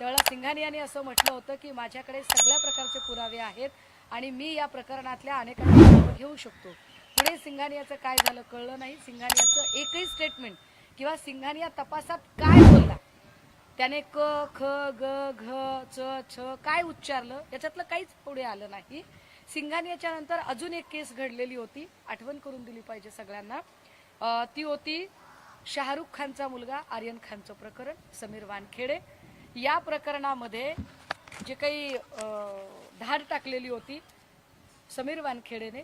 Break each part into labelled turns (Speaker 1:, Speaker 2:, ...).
Speaker 1: त्यावेळेला सिंघानियाने असं म्हटलं होतं की माझ्याकडे सगळ्या प्रकारचे पुरावे आहेत आणि मी या प्रकरणातल्या अनेकांना नावं घेऊ शकतो. पुढे सिंघानियाचं काय झालं कळलं नाही. सिंघानियाचं एकही स्टेटमेंट किंवा सिंघानिया तपासात काय बोलला? त्याने क ख ग घ च छ काय उच्चारलं? याच्यातलं काहीच पुढे आलं नाही. सिंघानियाच्या नंतर अजून एक केस घडलेली होती. आठवण करून दिली पाहिजे सगळ्यांना. ती होती शाहरुख खानचा मुलगा आर्यन खानचं प्रकरण समीर वानखेडे. या प्रकरणामध्ये जे काही धाड टाकलेली होती समीर वानखेडेने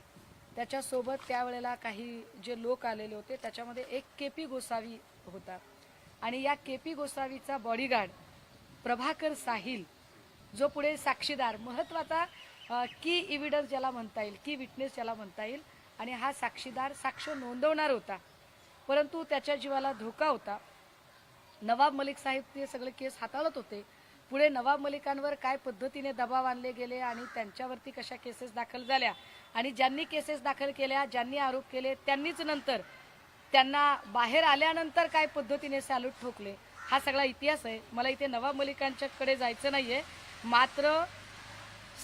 Speaker 1: त्याच्यासोबत त्यावेळेला काही जे लोक आलेले होते त्याच्यामध्ये एक के पी गोसावी होता. आणि या के पी गोसावीचा बॉडीगार्ड प्रभाकर साहिल जो पुढे साक्षीदार महत्त्वाचा की इव्हिडन्स ज्याला म्हणता येईल की विटनेस ज्याला म्हणता येईल आणि हा साक्षीदार साक्ष नोंदवणार होता. परंतु त्याच्या जीवाला धोका होता. नवाब मलिक साहेब ते सगळे केस हाताळत होते. पुढे नवाब मलिकांवर काय पद्धतीने दबाव आणले गेले आणि त्यांच्यावरती कशा केसेस दाखल झाल्या आणि ज्यांनी केसेस दाखल केल्या ज्यांनी आरोप केले त्यांनीच नंतर त्यांना बाहेर आल्यानंतर काय पद्धतीने सॅल्यूट ठोकले? हा सगळा इतिहास आहे. मला इथे नवाब मलिकांच्याकडे जायचं नाहीये. मात्र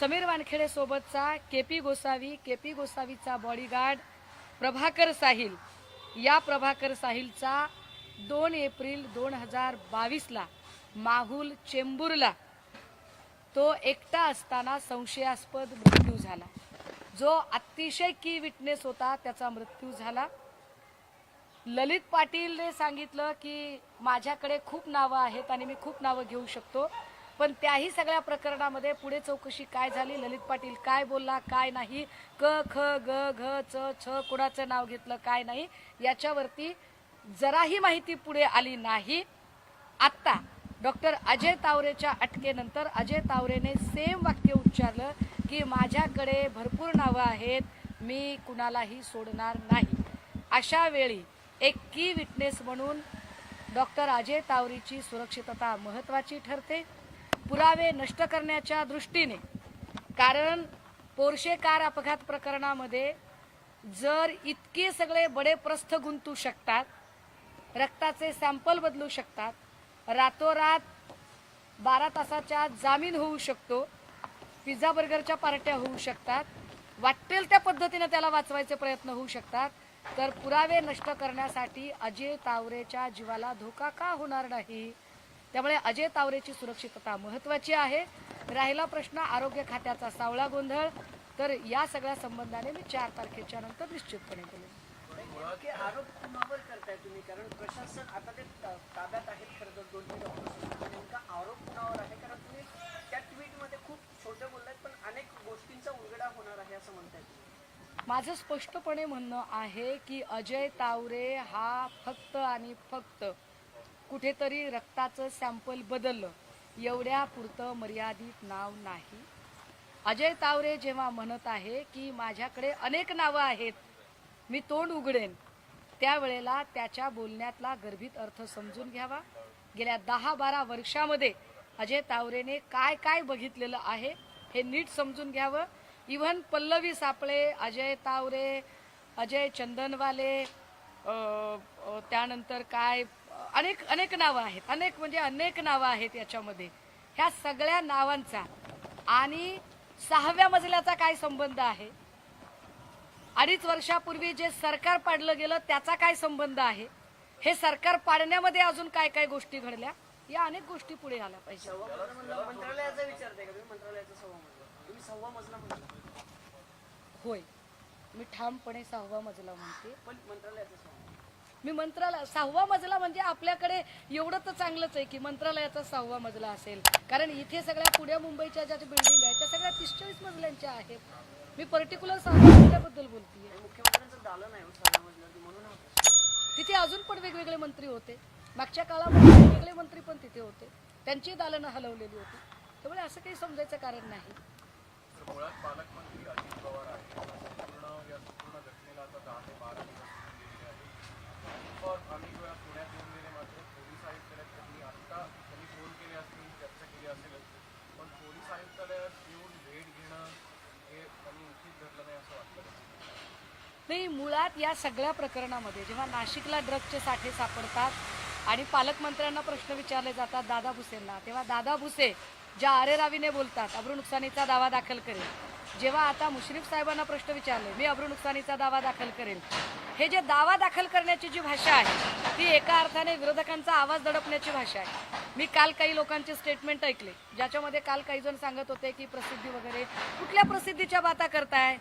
Speaker 1: Sameer वानखेडेसोबतचा K P Gosavi K P गोसावीचा bodyguard Prabhakar Sahil या प्रभाकर साहिलचा दोन एप्रिल दोन हजार बावीसला माहुल चेंबूरला. तो एकटा असताना संशयास्पद मृत्यू झाला. जो अतिशय की विटनेस होता त्याचा मृत्यू झाला. ललित पाटीलने सांगितलं की माझ्याकडे खूप नावं आहेत आणि मी खूप नावं घेऊ शकतो पण त्याही सगळ्या प्रकरणामध्ये पुढे चौकशी काय झाली? ललित पाटील काय बोलला? काय नाही? क ख ग घ च छ कुणाचं नाव घेतलं? काय नाही? याच्यावरती जराही माहिती पुढे आली नाही. आत्ता डॉक्टर अजय तावरेच्या अटकेनंतर अजय तावरेने सेम वाक्य उच्चारलं की माझ्याकडे भरपूर नावं आहेत मी कुणालाही सोडणार नाही. अशा वेळी एक की विटनेस म्हणून डॉक्टर अजय तावरेची सुरक्षितता महत्त्वाची ठरते. पुरावे नष्ट करण्याच्या दृष्टीने. कारण पोर्शे कार अपघात प्रकरणामध्ये जर इतके सगळे बडे प्रस्थ गुंतू शकतात रक्ताचे सॅम्पल बदलू शकतात. रातोरात बारा तासाच्या जामीन होऊ शकतो. पिझ्झा बर्गरच्या पार्ट्या होऊ शकतात. वाटेल त्या पद्धतीनं त्याला वाचवायचे प्रयत्न होऊ शकतात. तर पुरावे नष्ट करण्यासाठी अजय तावरेच्या जीवाला धोका का होणार नाही? त्यामुळे अजय तावरेची सुरक्षितता महत्वाची आहे. राहिला प्रश्न आरोग्य खात्याचा सावळा गोंधळ. तर या सगळ्या संबंधाने मी चार तारखेच्या नंतर निश्चितपणे केले
Speaker 2: नेमके आरोप कुणावर करताय तुम्ही? कारण प्रशासन आता ते ताब्यात आहेत खरं तर दोन्ही डॉक्टर नेमका आरोप कुणावर आहे? कारण तुम्ही त्या ट्विटमध्ये खूप छोटे बोललात पण अनेक गोष्टींचा उलगडा होणार आहे असं म्हणताय
Speaker 1: माझं स्पष्टपणे म्हणणं आहे की अजय तावरे हा फक्त आणि फक्त कुठेतरी रक्ताचं सॅम्पल बदललं. एवढ्या पुरतं मर्यादित नाव नाही. अजय तावरे जेव्हा म्हणत आहे की माझ्याकडे अनेक नावं आहेत मी तोंड उघडेन. त्यावेळेला त्याच्या बोलण्यातला गर्भित अर्थ समजून घ्यावा. गेल्या दहा बारा वर्षामध्ये अजय तावरेने काय काय बघितलेलं आहे हे नीट समजून घ्यावं. इव्हन पल्लवी सापळे अजय तावरे अजय चंदनवाले त्यानंतर काय अनेक अनेक नावं आहेत. अनेक म्हणजे अनेक नावं आहेत याच्यामध्ये. ह्या सगळ्या नावांचा आणि सहाव्या मजल्याचा काय संबंध आहे? अडीच वर्षापूर्वी जे सरकार पाडलं गेलं त्याचा काय संबंध आहे? हे सरकार पाडण्यामध्ये अजून काय काय गोष्टी घडल्या? या अनेक गोष्टी पुढे आल्या पाहिजे. होय. मी ठामपणे सहावा मजला म्हणते. मी मंत्रालय सहावा मजला म्हणजे आपल्याकडे एवढं तर चांगलंच आहे की मंत्रालयाचा सहावा मजला असेल. कारण इथे सगळ्या पुण्या मुंबईच्या ज्या बिल्डिंग आहेत त्या सगळ्या तीस चाळीस मजल्यांच्या आहेत. मी पर्टिक्युलर बोलतीये.
Speaker 2: आणि मुख्यमंत्र्यांचं.
Speaker 1: तिथे अजून पण वेगवेगळे मंत्री होते. मागच्या काळामध्ये वेगवेगळे मंत्री पण तिथे होते. त्यांची दालनं हलवलेली होती. त्यामुळे असं काही समजायचं कारण नाही.
Speaker 3: पवार आहेत संपूर्ण या संपूर्ण घटनेला आता दहा ते बारा दिवस गेलेले आहेत पण अनेक वेळा पुण्यात येऊन गेले मात्र पोलीस आयुक्तालयात त्यांनी आत्ता त्यांनी फोन केले असतील चर्चा केली असेलच पण पोलीस आयुक्तालयात येऊन भेट घेणं हे त्यांनी उचित धरलं नाही असं वाटतं
Speaker 1: नाही मुळात या सगळ्या प्रकरणामध्ये जेव्हा नाशिकला ड्रगचे साठे सापडतात आणि पालकमंत्र्यांना प्रश्न विचारले जातात दादा भुसेंना तेव्हा दादा भुसे ज्या आरेरावीने बोलतात अब्रू नुकसानीचा दावा दाखल करेल. जेव्हा आता मुश्रीफ साहेबांना प्रश्न विचारले मी अब्रू नुकसानीचा दावा दाखल करेल. हे जे दावा दाखल करण्याची जी भाषा आहे ती एका अर्थाने विरोधकांचा आवाज दडपण्याची भाषा आहे. मी काल काही लोकांचे स्टेटमेंट ऐकले ज्याच्यामध्ये काल काही जण सांगत होते की प्रसिद्धी वगैरे कुठल्या प्रसिद्धीच्या बाता करताय?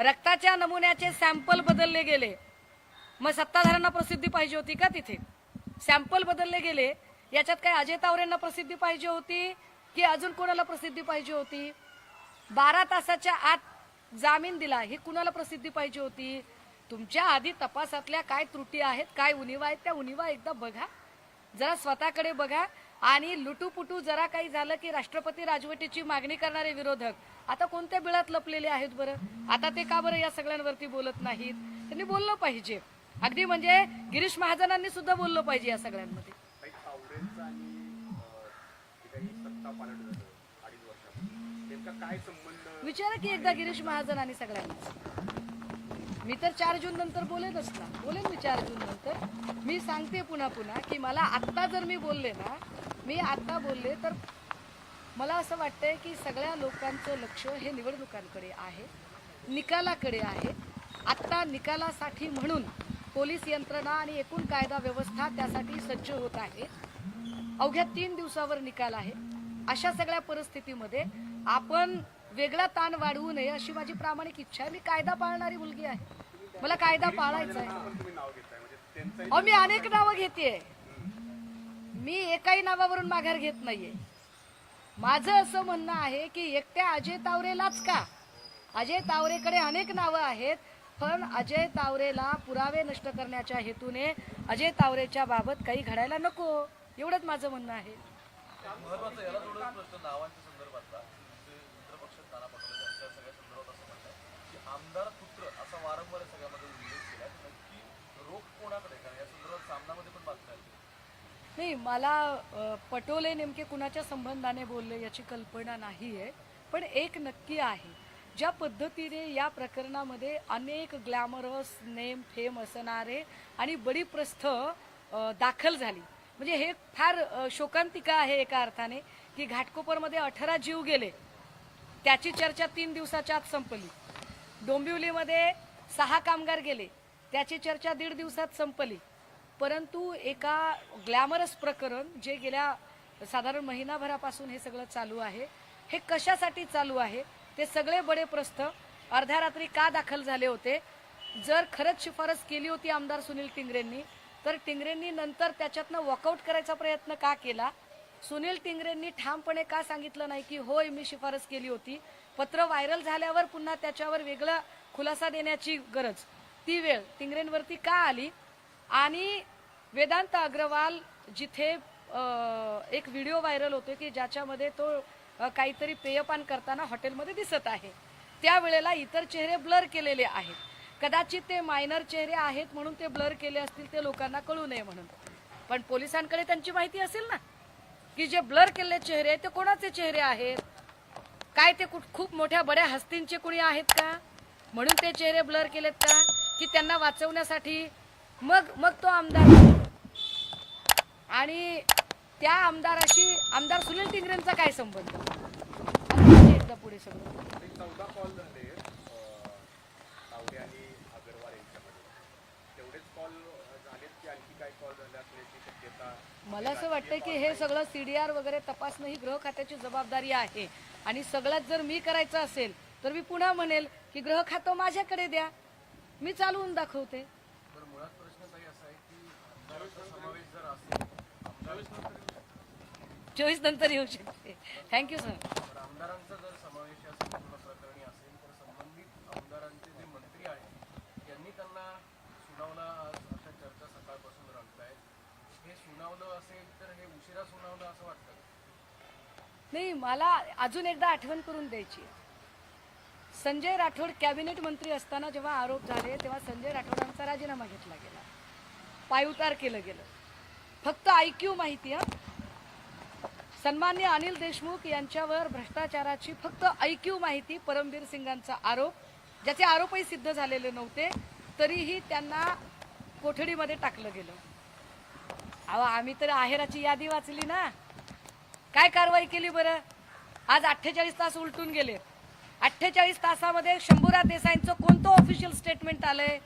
Speaker 1: रक्ताच्या नमुन्याचे सॅम्पल बदलले गेले. मग सत्ताधाऱ्यांना प्रसिद्धी पाहिजे होती का तिथे? सॅम्पल बदलले गेले. याच्यात काय अजय तावरेंना प्रसिद्धी पाहिजे होती की अजून कोणाला प्रसिद्धी पाहिजे होती? बारा तासाच्या आत जामीन दिला ही कुणाला प्रसिद्धी पाहिजे होती? तुमच्या आधी तपासातल्या काय त्रुटी आहेत काय उणिवा आहेत त्या उणिवा एकदा बघा. जरा स्वतःकडे बघा. आणि लुटूपुटू जरा काही झालं की राष्ट्रपती राजवटीची मागणी करणारे विरोधक आता कोणत्या बिळात लपलेले आहेत बरं? आता ते का बरं या सगळ्यांवरती बोलत नाहीत? त्यांनी बोललं पाहिजे. अगदी म्हणजे गिरीश महाजनांनी सुद्धा बोललं पाहिजे या सगळ्यांमध्ये. विचारा की एकदा गिरीश महाजन आणि सगळ्यांना. मी तर चार जून नंतर बोलेनच ना बोलेन मी चार जून नंतर. मी सांगते पुन्हा पुन्हा की मला आत्ता जर मी बोलले ना मी आत्ता बोलले तर मला असं वाटतंय की सगळ्या लोकांचं लक्ष हे निवडणुकांकडे आहे निकालाकडे आहे. आत्ता निकालासाठी म्हणून पोलीस यंत्रणा आणि एकूण कायदा व्यवस्था त्यासाठी सज्ज होत आहे. अवघ्या तीन दिवसावर निकाल आहे. अशा सगळ्या परिस्थितीमध्ये आपण वेगळा ताण वाढवू नये अशी माझी प्रामाणिक इच्छा आहे. मी कायदा पाळणारी मुलगी आहे. मला कायदा पाळायचा आहे. अहो मी अनेक नावं घेते मी एकाही नावावरून माघार घेत नाहीये. माझं असं म्हणणं आहे की एकट्या अजय तावरेलाच का? अजय तावरेकडे अनेक नावं आहेत पण अजय तावरेला पुरावे नष्ट करण्याच्या हेतूने अजय तावरेच्या बाबत काही घडायला नको. एवढंच माझं म्हणणं आहे
Speaker 4: महत्वाचं याला जोडून प्रश्न नावांच्या संदर्भातला जे मित्रपक्ष नाना पटोले त्यांच्या सगळ्या संदर्भात असं म्हणतात की आमदार पुत्र असा वारंवार सगळ्यामध्ये उल्लेख केला नक्की रोख कोणाकडे कारण या संदर्भात सामनामध्ये पण बातम्या आली
Speaker 1: नाही मला पटोले नेमके कुणाच्या संबंधाने बोलले याची कल्पना नाही आहे पण एक नक्की आहे. ज्या पद्धतीने या प्रकरणामध्ये अनेक ग्लॅमरस नेम फेम असणारे आणि बडी प्रस्थ दाखल झाली. म्हणजे हे फार शोकांतिका आहे एका अर्थाने की घाटकोपरमध्ये अठरा जीव गेले. त्याची चर्चा तीन दिवसाच्या आत संपली. डोंबिवलीमध्ये सहा कामगार गेले. त्याची चर्चा दीड दिवसात संपली. परंतु एका ग्लॅमरस प्रकरण जे गेल्या साधारण महिनाभरापासून हे सगळं चालू आहे हे कशासाठी चालू आहे ते सगळे बडे प्रस्थ अर्ध्या रात्री का दाखल झाले होते? जर खरंच शिफारस केली होती आमदार सुनील टिंगरेंनी तर टिंगरेंनी नंतर त्याच्यातनं वॉकआउट करायचा प्रयत्न का केला? सुनील टिंगरेंनी ठामपणे का सांगितलं नाही की होय मी शिफारस केली होती पत्र व्हायरल झाल्यावर पुन्हा त्याच्यावर वेगळा खुलासा देण्याची गरज. ती वेळ टिंगरेंवरती का आली? आणि वेदांत अग्रवाल जिथे एक व्हिडिओ व्हायरल होतो की ज्याच्यामध्ये तो काहीतरी पेयपान करताना हॉटेलमध्ये दिसत आहे. त्यावेळेला इतर चेहरे ब्लर केलेले आहेत. कदाचित ते मायनर चेहरे आहेत म्हणून ते ब्लर केले असतील ते लोकांना कळू नये म्हणून. पण पोलिसांकडे त्यांची माहिती असेल ना? की जे ब्लर केलेले चेहरे आहेत ते कोणाचे चेहरे आहेत? काय ते कुठ- खूप मोठ्या बड्या हस्तींचे कुणी आहेत का? म्हणून ते चेहरे ब्लर केलेत का? की त्यांना वाचवण्यासाठी मग मग तो आमदार आणि त्या आमदाराशी आमदार सुनील टिंगरेंचा काय संबंध? एकदा पुढे सगळं.
Speaker 3: ते चौदा कॉल झाले अं, तावडे आणि अगरवाल यांच्यामध्ये. तेवढेच कॉल झालेत की आणखी काय कॉल झाले असण्याची शक्यता
Speaker 1: मला असं वाटतं की हे सगळं सीडीआर वगैरे तपासणं ही गृह खात्याची जबाबदारी आहे. आणि सगळ्यात जर मी करायचं असेल तर मी पुन्हा म्हणेल की गृह खातं माझ्याकडे द्या. मी चालवून दाखवते
Speaker 4: तर मुळात प्रश्न काही असा आहे की आमदाराचा समावेश जर असेल आमदार
Speaker 1: चोवीस नंतर येऊ शकते थँक्यू सर
Speaker 4: आमदारांचा जर समावेश या संपूर्ण प्रकरणी असेल तर संबंधित आमदारांचे जे मंत्री आहेत त्यांनी त्यांना सुनावला अशा चर्चा सकाळपासून रंगत आहेत हे सुनावलं असेल तर हे उशिरा सुनावलं असं वाटतं?
Speaker 1: नाही मला अजून एकदा आठवण करून द्यायची. संजय राठोड कॅबिनेट मंत्री असताना जेव्हा आरोप झाले तेव्हा संजय राठोडांचा राजीनामा घेतला गेला पायउतार केलं गेलं. फक्त ऐक्यू माहिती हा सन्मान्य अनिल देशमुख यांच्यावर भ्रष्टाचाराची फक्त ऐक्यू माहिती परमबीर सिंगांचा आरोप ज्याचे आरोपही सिद्ध झालेले नव्हते तरीही त्यांना कोठडीमध्ये टाकलं गेलं. अहो आम्ही तर आहेराची यादी वाचली ना. काय कारवाई केली बरं? आज अठ्ठेचाळीस तास उलटून गेले. अठ्ठेचाळीस तासामध्ये शंभूराज देसाईंचं कोणतं ऑफिशियल स्टेटमेंट आलंय?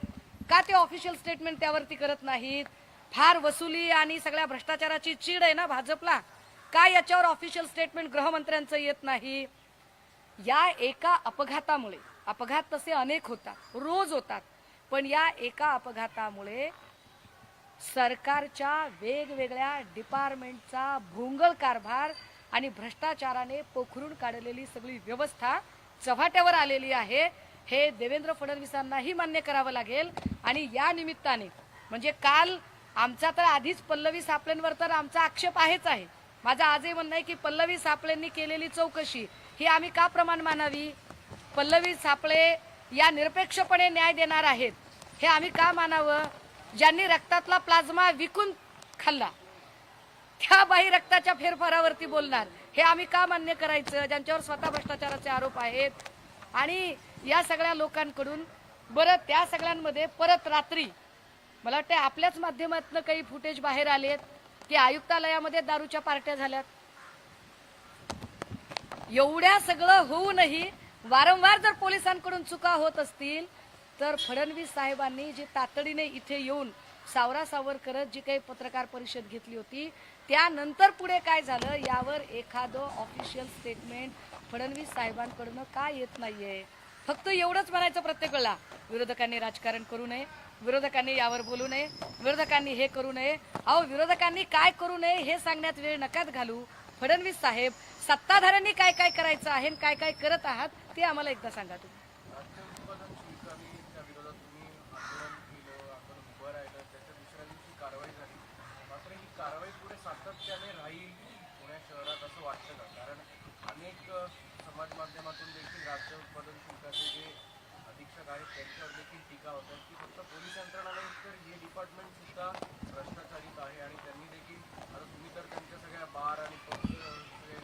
Speaker 1: का ते ऑफिशियल स्टेटमेंट त्यावरती करत नाहीत? फार वसुली आणि सगळ्या भ्रष्टाचाराची चीड आहे ना भाजपला? का याच्यावर ऑफिशियल स्टेटमेंट गृहमंत्र्यांचं येत नाही? या एका अपघातामुळे अपघात तसे अनेक होतात रोज होतात पण या एका अपघातामुळे सरकारच्या वेगवेगळ्या डिपार्टमेंटचा भोंगळ कारभार आणि भ्रष्टाचाराने पोखरून काढलेली सगळी व्यवस्था चव्हाट्यावर आलेली आहे. हे देवेंद्र फडणवीसांनाही मान्य करावं लागेल. आणि या निमित्ताने म्हणजे काल आमचा तर आधीच पल्लवी सापळेंवर तर आमचा आक्षेप आहेच आहे. माझं आजही म्हणणं आहे की पल्लवी सापळेंनी केलेली चौकशी ही आम्ही का प्रमाण मानावी? पल्लवी सापळे या निरपेक्षपणे न्याय देणार आहेत हे आम्ही का मानावं? ज्यांनी रक्तातला प्लाझ्मा विकून खाल्ला त्या बाई रक्ताच्या फेरफारावरती बोलणार हे आम्ही का मान्य करायचं? ज्यांच्यावर स्वतः भ्रष्टाचाराचे आरोप आहेत. आणि या सगळ्या लोकांकडून बरं त्या सगळ्यांमध्ये परत रात्री मला वाटतं आपल्याच माध्यमातून काही फुटेज बाहेर आलेत की आयुक्तालयामध्ये दारूच्या पार्ट्या झाल्यात. एवढ्या सगळं होऊनही वारंवार जर पोलिसांकडून चुका होत असतील तर फडणवीस साहेबांनी जी तातडीने इथे येऊन सावरासावर करत जी काही पत्रकार परिषद घेतली होती त्यानंतर पुढे काय झालं यावर एखादं ऑफिशियल स्टेटमेंट फडणवीस साहेबांकडनं का येत नाहीये? फक्त एवढंच म्हणायचं प्रत्येक वेळेला विरोधकांनी राजकारण करू नये विरोधकांनी यावर बोलू नये विरोधकांनी हे करू नये. अहो विरोधकांनी काय करू नये हे सांगण्यात वेळ नकात घालू. फडणवीस साहेब सत्ताधाऱ्यांनी काय काय करायचं आहे आणि काय काय करत आहात ते आम्हाला एकदा सांगा तुम्ही
Speaker 4: राज्य उत्पादन शुल्क आणि त्या विरोधात तुम्ही आंदोलन केलं आंदोलन उभं राहिलं त्याच्या दुसऱ्या दिवशी कारवाई झाली मात्र ही कारवाई पुढे सातत्याने राहील पुणे शहरात असं वाटतं का कारण अनेक अ, समाज माध्यमातून देखील राज्य उत्पादन शुल्काचे जे अधीक्षक आहेत त्यांच्यावर देखील टीका होतात की फक्त पोलीस यंत्रणा नाही तर हे डिपार्टमेंट सुद्धा भ्रष्टाचारित आहे आणि त्यांनी देखील आता तुम्ही तर त्यांच्या सगळ्या बार आणि सगळे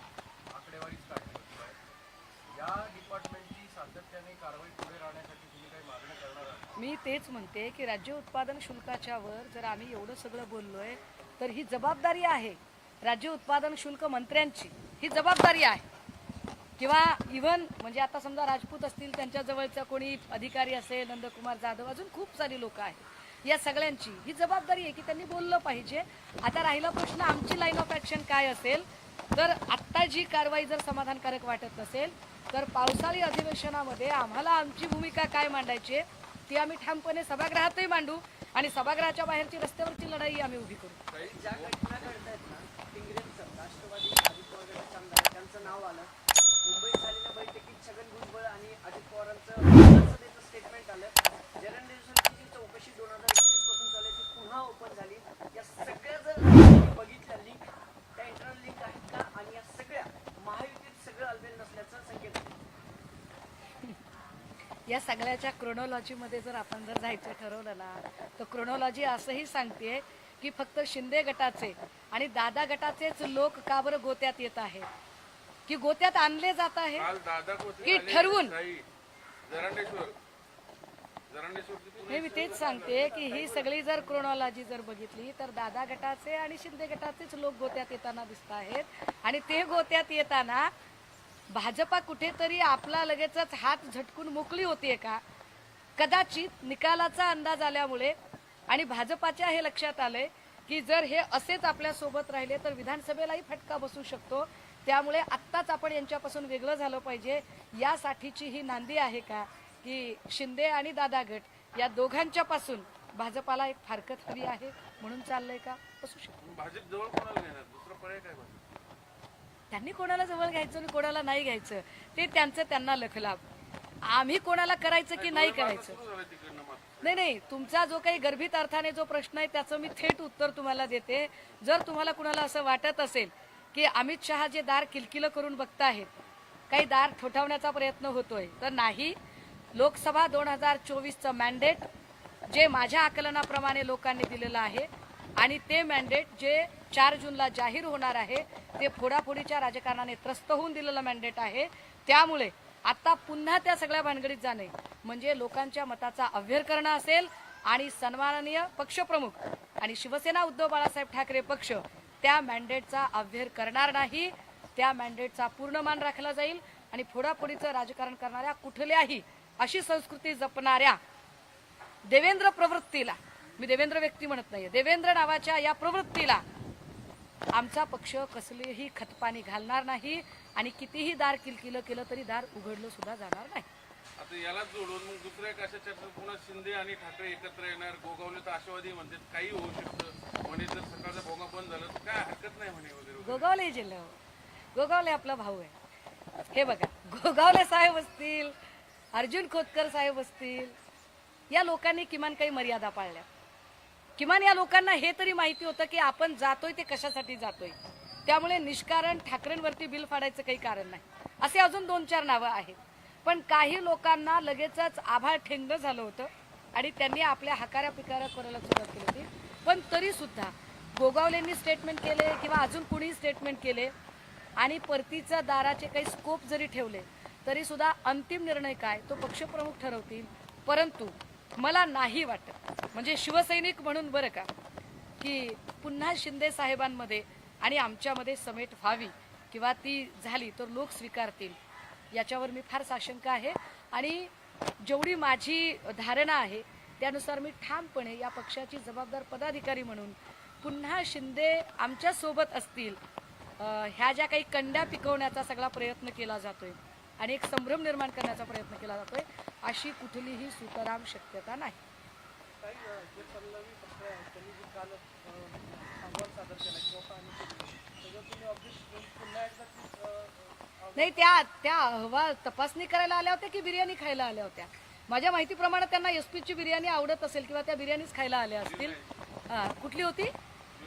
Speaker 4: आकडेवारीच काढली होती. आहे या डिपार्टमेंटची सातत्याने कारवाई पुढे राहण्यासाठी तुम्ही काही मागणी करणार आहात?
Speaker 1: मी तेच म्हणते की राज्य उत्पादन शुल्काच्यावर जर आम्ही एवढं सगळं बोललोय तर ही जबाबदारी आहे. राज्य उत्पादन शुल्क मंत्र्यांची ही जबाबदारी आहे. किंवा इव्हन म्हणजे आता समजा राजपूत असतील त्यांच्या जवळचा कोणी अधिकारी असेल नंदकुमार जाधव अजून खूप सारी लोक आहेत. या सगळ्यांची ही जबाबदारी आहे की त्यांनी बोललं पाहिजे. आता राहिला प्रश्न आमची लाईन ऑफ ॲक्शन काय असेल? तर आत्ता जी कारवाई जर समाधानकारक वाटत नसेल तर पावसाळी अधिवेशनामध्ये आम्हाला आमची भूमिका काय मांडायची आहे ती आम्ही ठामपणे सभागृहातही मांडू आणि सभागृहाच्या बाहेरची रस्त्यावरची लढाई आम्ही उभी करू.
Speaker 2: ज्या घटना घडतायत ना राष्ट्रवादी त्यांचं नाव आलं. मुंबईत झालेल्या बैठकीत छगन भुजबळ आणि अजित पवारांचं विधानसभेचं स्टेटमेंट आलं. जरंडेश्वरची जी चौकशी दोन हजार एकवीसपासून चालू ती पुन्हा ओपन झाली. या सगळ्या जर तुम्ही बघितल्या लिंक त्या इंटरनल लिंक आहेत का? आणि या सगळ्या महायुतीत सगळं अल्बेल नसल्याचं संकेत
Speaker 1: या सगळ्याच्या क्रोनॉलॉजीमध्ये जर आपण जर जायचं ठरवलं ना तर क्रोनॉलॉजी असंही सांगते की फक्त शिंदे गटाचे आणि दादा गटाचेच लोक का बरं गोत्यात येत आहेत? की गोत्यात आणले जात आहे की ठरवून. हे मी तेच सांगते की ही सगळी जर क्रोनॉलॉजी जर बघितली तर दादा गटाचे आणि शिंदे गटाचेच लोक गोत्यात येताना दिसत आहेत. आणि ते गोत्यात येताना भाजपा कुठेतरी आपला लगेचच हात झटकून मोकळी होतीये का? कदाचित निकालाचा अंदाज आल्यामुळे आणि भाजपाच्या हे लक्षात आलंय की जर हे असेच आपल्यासोबत राहिले तर विधानसभेलाही फटका बसू शकतो. त्यामुळे आत्ताच आपण यांच्यापासून वेगळं झालं पाहिजे. यासाठीची ही नांदी आहे का की शिंदे आणि दादा गट या दोघांच्या पासून भाजपाला एक फारकत हवी आहे म्हणून चाललंय का? असू शकतो.
Speaker 5: भाजप जवळ कोणाला दुसरा पर्याय काय
Speaker 1: त्यांनी कोणाला जवळ घ्यायचं आणि कोणाला नाही घ्यायचं ते त्यांचं त्यांना लखलाभ आम्ही कोणाला करायचं की नाही करायचं? नाही नाही तुमचा जो काही गर्भित अर्थाने जो प्रश्न आहे त्याचं मी थेट उत्तर तुम्हाला देते. जर तुम्हाला कुणाला असं वाटत असेल की अमित शहा जे दार किलकिलं करून बघताहेत काही दार ठोठावण्याचा प्रयत्न होतोय. तर नाही लोकसभा दोन हजार चोवीसचं मॅन्डेट जे माझ्या आकलनाप्रमाणे लोकांनी दिलेलं आहे आणि ते मॅन्डेट जे चार जूनला जाहीर होणार आहे ते फोडाफोडीच्या राजकारणाने त्रस्त होऊन दिलेलं मॅन्डेट आहे. त्यामुळे आता पुन्हा त्या सगळ्या भानगडीत जाणे म्हणजे लोकांच्या मताचा अव्यर करणं असेल आणि सन्माननीय पक्षप्रमुख आणि शिवसेना उद्धव बाळासाहेब ठाकरे पक्ष त्या मॅन्डेटचा अव्हेर करणार नाही. त्या मॅन्डेटचा पूर्ण मान राखला जाईल आणि फोडाफोडीचं राजकारण करणाऱ्या कुठल्याही अशी संस्कृती जपणाऱ्या देवेंद्र प्रवृत्तीला मी देवेंद्र व्यक्ती म्हणत नाहीये देवेंद्र नावाच्या या प्रवृत्तीला आमचा पक्ष कसलीही खतपाणी घालणार नाही आणि कितीही दार किलकिलं केलं तरी दार उघडलं सुद्धा जाणार नाही.
Speaker 5: याला जोडून मग दुसऱ्या एक अशा चर्चा पुन्हा शिंदे आणि ठाकरे एकत्र येणार गोगावले तर आशावादी म्हणतात काही होऊ शकतं. म्हणे जर सकाळचा भोगा बंद झालं तर काय हरकत नाही म्हणे वगैरे वगैरे.
Speaker 1: गोगावले जिल्हा हो. गोगावले आपला भाऊ आहे. हे बघा गोगावले साहेब असतील अर्जुन खोतकर साहेब असतील या लोकांनी किमान काही मर्यादा पाळल्या. किमान या लोकांना हे तरी माहिती होतं की आपण जातोय ते कशासाठी जातोय. त्यामुळे निष्कारण ठाकरेंवरती बिल फाडायचं काही कारण नाही. असे अजून दोन चार नावं आहेत. पण काही लोकांना लगेचच आभाळ ठेंगणं झालं होतं आणि त्यांनी आपल्या हकाऱ्या पिकाऱ्या करायला सुरुवात केली होती. पण तरीसुद्धा गोगावलेंनी स्टेटमेंट केले किंवा अजून कुणीही स्टेटमेंट केले आणि परतीच्या दाराचे काही स्कोप जरी ठेवले तरीसुद्धा अंतिम निर्णय काय तो पक्षप्रमुख ठरवतील. परंतु मला नाही वाटत म्हणजे शिवसैनिक म्हणून बरं का की पुन्हा शिंदे साहेबांमध्ये आणि आमच्यामध्ये समेट व्हावी किंवा ती झाली तर लोक स्वीकारतील. याच्यावर मी फार साशंका आहे. आणि जेवढी माझी धारणा आहे त्यानुसार मी ठामपणे या पक्षाची जबाबदार पदाधिकारी म्हणून पुन्हा शिंदे आमच्यासोबत असतील ह्या ज्या काही कंड्या पिकवण्याचा सगळा प्रयत्न केला जातोय आणि एक संभ्रम निर्माण करण्याचा प्रयत्न केला जातोय अशी कुठलीही सुतराम शक्यता नाही.
Speaker 4: काही
Speaker 1: नाही त्या त्या अहवाल तपासणी करायला आल्या होत्या की बिर्याणी खायला आल्या होत्या? माझ्या माहितीप्रमाणे त्यांना एस बिर्याणी आवडत असेल किंवा त्या बिर्याणीच खायला आल्या असतील. कुठली होती?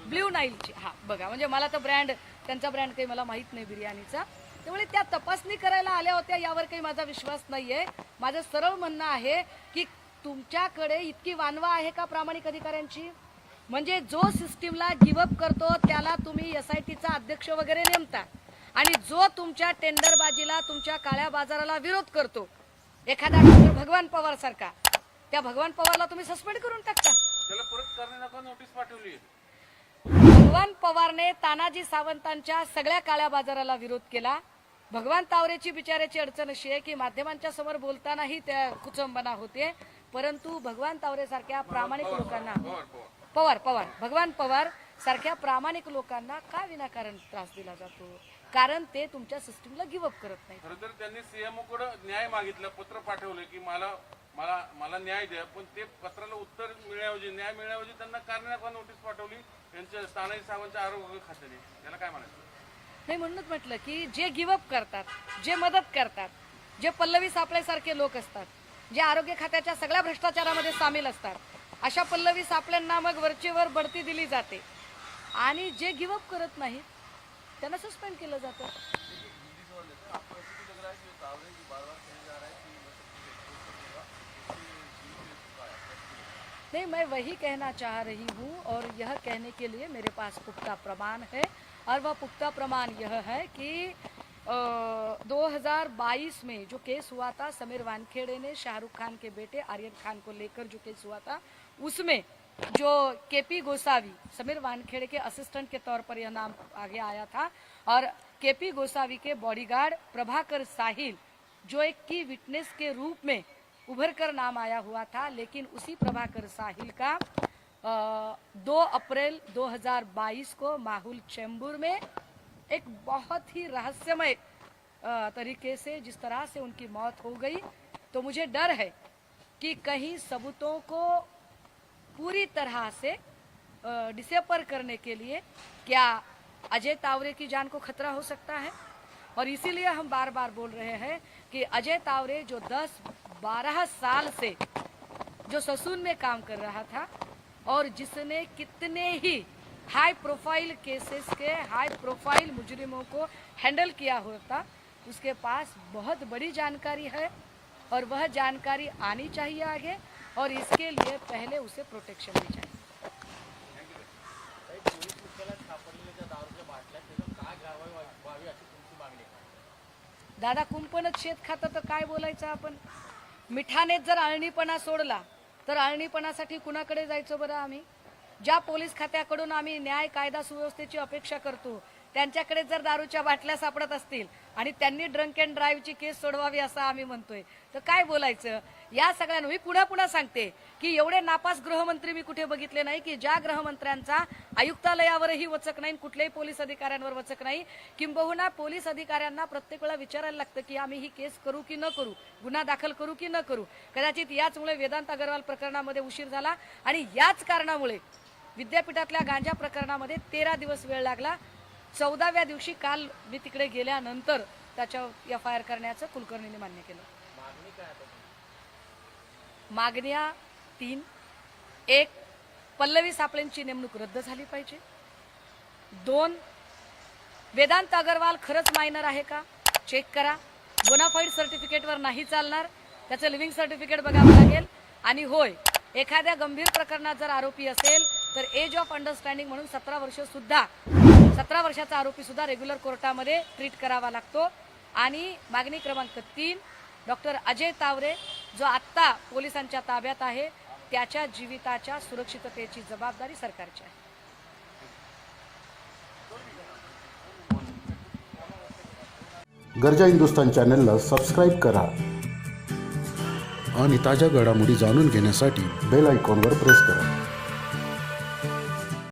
Speaker 1: ब्ल्यू नाईलची हा बघा म्हणजे मला तर ब्रँड त्यांचा ब्रँड काही मला माहीत नाही बिर्याणीचा. त्यामुळे त्या तपासणी करायला आल्या होत्या यावर काही माझा विश्वास नाहीये. माझं सरळ म्हणणं आहे की तुमच्याकडे इतकी वानवा आहे का प्रामाणिक अधिकाऱ्यांची? म्हणजे जो सिस्टीमला गिवअप करतो त्याला तुम्ही एस आय टीचा अध्यक्ष वगैरे नेमता. आणि जो तुमच्या टेंडरबाजीला तुमच्या काळ्या बाजाराला विरोध करतो एखादा डॉक्टर भगवान पवार सारखा त्या भगवान पवारला तुम्ही सस्पेंड करून टाकता.
Speaker 5: त्याला परत करणे नका नोटीस पाठवली
Speaker 1: भगवान पवारने तानाजी सावंतांच्या सगळ्या काळ्या बाजाराला विरोध केला. भगवान तावरेची बिचाऱ्याची अडचण अशी आहे की माध्यमांच्या समोर बोलतानाही त्या कुचंबना होते. परंतु भगवान तावरे सारख्या प्रामाणिक लोकांना
Speaker 5: पवार पवार.
Speaker 1: भगवान पवार सारख्या प्रामाणिक लोकांना का विनाकारण त्रास दिला जातो? कारण ते तुमच्या सिस्टीमला गिवअप करत नाही
Speaker 5: खरं तर त्यांनी सीएमओ कडे न्याय मागितलं पत्र पाठवलं की मला मला मला न्याय द्या पण ते पत्राला उत्तर मिळण्याऐवजी न्याय मिळण्याऐवजी त्यांना कारणात्मक नोटीस पाठवली? त्यांच्या तानाजी साहेबांच्या आरोग्य खात्याने. त्याला काय म्हणायचं?
Speaker 1: नाही म्हणूनच म्हटलं की जे गिवअप करतात जे मदत करतात जे पल्लवी सापळेसारखे लोक असतात जे आरोग्य खात्याच्या सगळ्या भ्रष्टाचारामध्ये सामील असतात अशा पल्लवी सापळ्यांना मग वरचेवर बढती दिली जाते. आणि जे गिवअप करत नाहीत त्यांना सस्पेंड केलं जातं. नहीं मैं वही कहना चाह रही हूँ और यह कहने के लिए मेरे पास पुख्ता प्रमाण है और वह पुख्ता प्रमाण यह है कि अ, 2022 में जो केस हुआ था समीर वानखेड़े ने शाहरुख खान के बेटे आर्यन खान को लेकर जो केस हुआ था उसमें जो केपी गोसावी, समीर वानखेड़े के असिस्टेंट के तौर पर यह नाम आगे आया था। और केपी गोसावी के बॉडीगार्ड प्रभाकर साहिल, जो एक की विटनेस के रूप में उभर कर नाम आया हुआ था, लेकिन उसी प्रभाकर साहिल का 2 अप्रैल 2022 को माहुल चेंबूर में एक बहुत ही रहस्यमय तरीके से, जिस तरह से उनकी मौत हो गई तो मुझे डर है कि कहीं सबूतों को पूरी तरह से डिसेपर करने के लिए क्या अजय तावरे की जान को खतरा हो सकता है? और इसीलिए हम बार बार बोल रहे हैं कि अजय तावरे जो 10-12 साल से जो ससून में काम कर रहा था और जिसने कितने ही हाई प्रोफ़ाइल केसेस के हाई प्रोफ़ाइल मुजरिमों को हैंडल किया होता, उसके पास बहुत बड़ी जानकारी है और वह जानकारी आनी चाहिए आगे। और इसके लिए पहले उसे प्रोटेक्शन भी चाहिए दादा कुंपणच शेत खातं तर काय बोलायचं आपण? मिठाने जर अळणीपणा सोडला तर अळणीपणासाठी कुणाकडे जायचो बरं आम्ही? ज्या पोलीस खात्याकडून आम्ही न्याय कायदा सुव्यवस्थेची अपेक्षा करतो त्यांच्याकडे जर दारूच्या बाटल्या सापडत असतील आणि त्यांनी ड्रंक अँड ड्राईव्हची केस सोडवावी असं आम्ही म्हणतोय तर काय बोलायचं? या सगळ्यांना मी पुन्हा पुन्हा सांगते की एवढे नापास गृहमंत्री मी कुठे बघितले नाही की ज्या गृहमंत्र्यांचा आयुक्तालयावरही वचक नाही कुठल्याही पोलीस अधिकाऱ्यांवर वचक नाही किंबहुना पोलीस अधिकाऱ्यांना प्रत्येक वेळा विचारायला लागतं की आम्ही ही केस करू की न करू गुन्हा दाखल करू की न करू. कदाचित याचमुळे वेदांत अगरवाल प्रकरणामध्ये उशीर झाला आणि याच कारणामुळे विद्यापीठातल्या गांजा प्रकरणामध्ये तेरा दिवस वेळ लागला. चौदाव्या दिवशी काल मी तिकडे गेल्यानंतर त्याच्या एफ आय आर करण्याचं कुलकर्णीने मान्य केलं. मागण्या तीन. एक पल्लवी सापळेंची नेमणूक रद्द झाली पाहिजे. दोन वेदांत अगरवाल खरंच मायनर आहे का? चेक करा. बोनाफाईड सर्टिफिकेटवर नाही चालणार. त्याचं लिव्हिंग सर्टिफिकेट बघावं लागेल. आणि होय एखाद्या गंभीर प्रकरणात जर आरोपी असेल तर एज ऑफ अंडरस्टँडिंग म्हणून सतरा वर्ष सुद्धा सतरा वर्षाचा आरोपी सुद्धा रेग्युलर कोर्टामध्ये ट्रीट करावा लागतो. आणि मागणी क्रमांक तीन डॉक्टर अजय तावरे जो आत्ता पोलिसांच्या ताब्यात आहे त्याच्या जीविताच्या सुरक्षिततेची जबाबदारी सरकारची आहे.
Speaker 6: गरजा हिंदुस्तान चॅनलला सबस्क्राईब करा
Speaker 7: आणि ताज्या घडामोडी जाणून घेण्यासाठी
Speaker 6: बेल आयकॉनवर प्रेस करा.